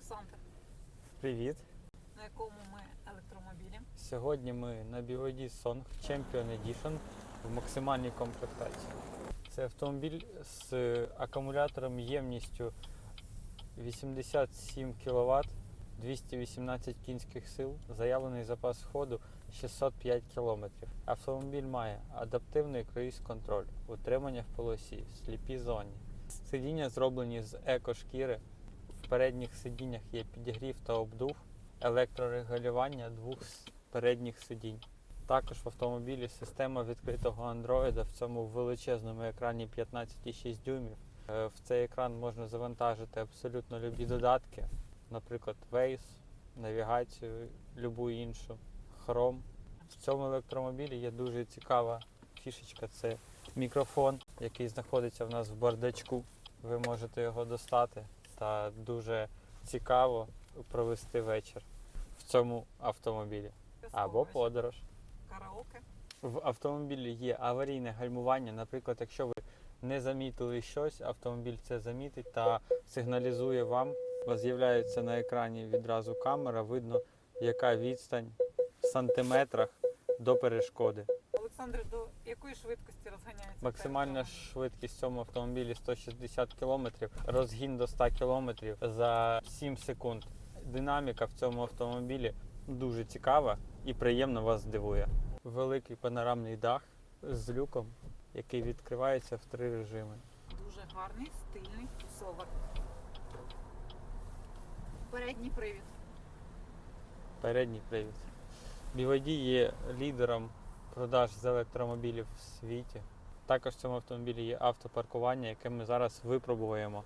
Олександр, Привіт! на якому ми електромобілі. Сьогодні ми на BYD Song Champion Edition в максимальній комплектації. Це автомобіль з акумулятором ємністю 87 кВт, 218 кінських сил, заявлений запас ходу 605 км. Автомобіль має адаптивний круїз-контроль, утримання в полосі, сліпій зоні. Сидіння зроблені з еко-шкіри. Передніх сидіннях є підігрів та обдув, електрорегулювання двох передніх сидінь. Також в автомобілі система відкритого Android в цьому величезному екрані 15,6 дюймів. Е, В цей екран можна завантажити абсолютно любі додатки, наприклад, Waze, навігацію, любу іншу, Chrome. В цьому електромобілі є дуже цікава фішечка це мікрофон, який знаходиться в нас в бардачку. Ви можете його достати та дуже цікаво провести вечір в цьому автомобілі або подорож. Караоке. В автомобілі є аварійне гальмування. Наприклад, якщо ви не замітили щось, автомобіль це замітить та сигналізує вам. У вас з'являється на екрані відразу камера, видно, яка відстань в сантиметрах до перешкоди. Олександр, до якої швидкості розганяється? Максимальна швидкість в цьому автомобілі 160 км, розгін до 100 км за 7 секунд. Динаміка в цьому автомобілі дуже цікава і приємно вас здивує. Великий панорамний дах з люком, який відкривається в три режими. Дуже гарний, стильний совар. Передній привід. Передній привід. BYD є лідером продаж з електромобілів в світі. Також в цьому автомобілі є автопаркування, яке ми зараз випробуємо.